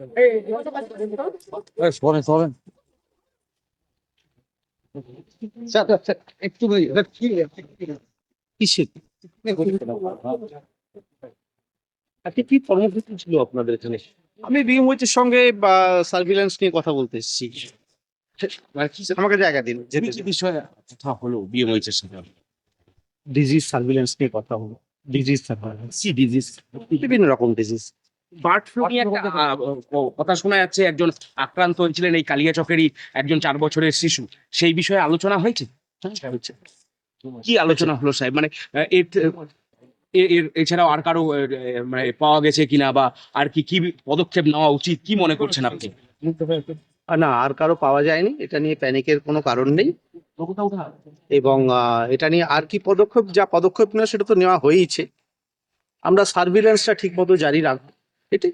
এই, সরেন সরেন একটু কিসের আজকে কি কর্মসূচি ছিল আপনাদের এখানে? আমি বিএমওইচের সঙ্গে বা সার্ভিলেন্স নিয়ে কথা বলতে এসেছি। মানে কি আমাকে জায়গা দিন কি বিষয়ে কথা হলো বিএমএইচ এর সাথে ডিজিজ সার্ভিলেন্স নিয়ে কথা হলো। ডিজিজ সার্ভিলেন্স কি ডিজিজ বিভিন্ন রকম ডিজিজ বার্ড ফ্লু নিয়ে একটা কথা শোনা যাচ্ছে একজন আক্রান্ত হয়েছিলেন এই কালিয়াচকেরই একজন চার বছরের শিশু। সেই বিষয়ে আলোচনা হয়েছে? হয়েছে। কি আলোচনা হলো সাহেব? মানে এর এছাড়াও আর কারও মানে পাওয়া গেছে কিনা বা আর কি কি পদক্ষেপ নেওয়া উচিত? কি মনে করছেন আপনি? না আর কারও পাওয়া যায়নি। এটা নিয়ে প্যানিকের কোনো কারণ নেই। এবং এটা নিয়ে আর কি পদক্ষেপ যা পদক্ষেপ নেওয়া সেটা তো নেওয়া হয়েইছে। আমরা সার্ভিলেন্সটা ঠিক মতো জারি রাখব এটাই।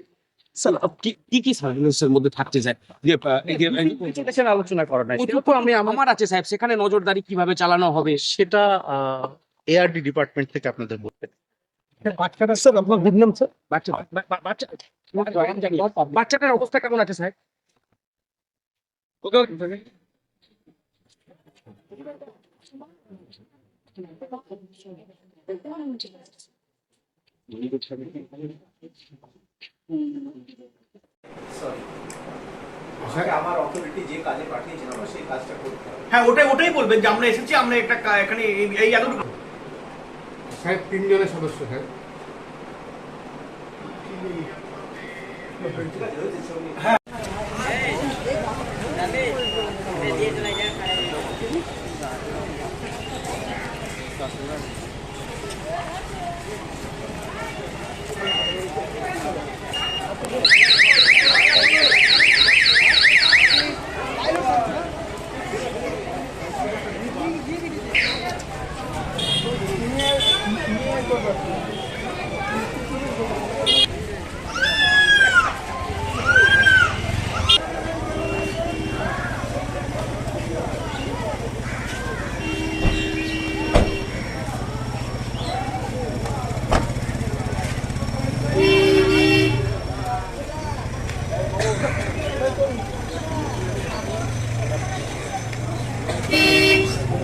স্যার কি কি কি সার্ভিলেন্সের মধ্যে থাকতে চায়? যে আহ, এই যে, এই- কিছু এখানে আলোচনা করা নাই। আমি আমার আছে সাহেব সেখানে নজরদারি কীভাবে চালানো হবে সেটা এআরডি ডিপার্টমেন্ট থেকে আপনাদের বলবেন বাচ্চাটা স্যার আপনার গুড নাম স্যার? বাচ্চা বাচ্চাটার অবস্থা কেমন আছে ওকে। আমার অথরিটি যে কাজে পাঠিয়েছেন আমরা সেই কাজটা করতে হ্যাঁ ওটাই ওটাই বলবেন যে আমরা এসেছি আমরা একটা এখানে এই- এতটুকু সাহেব তিনজনের সদস্য ঠিক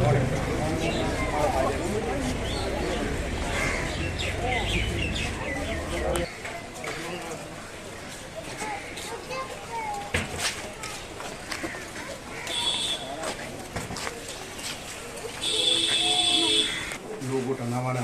আছে হয়েছে ছবি লোগোটা নামানা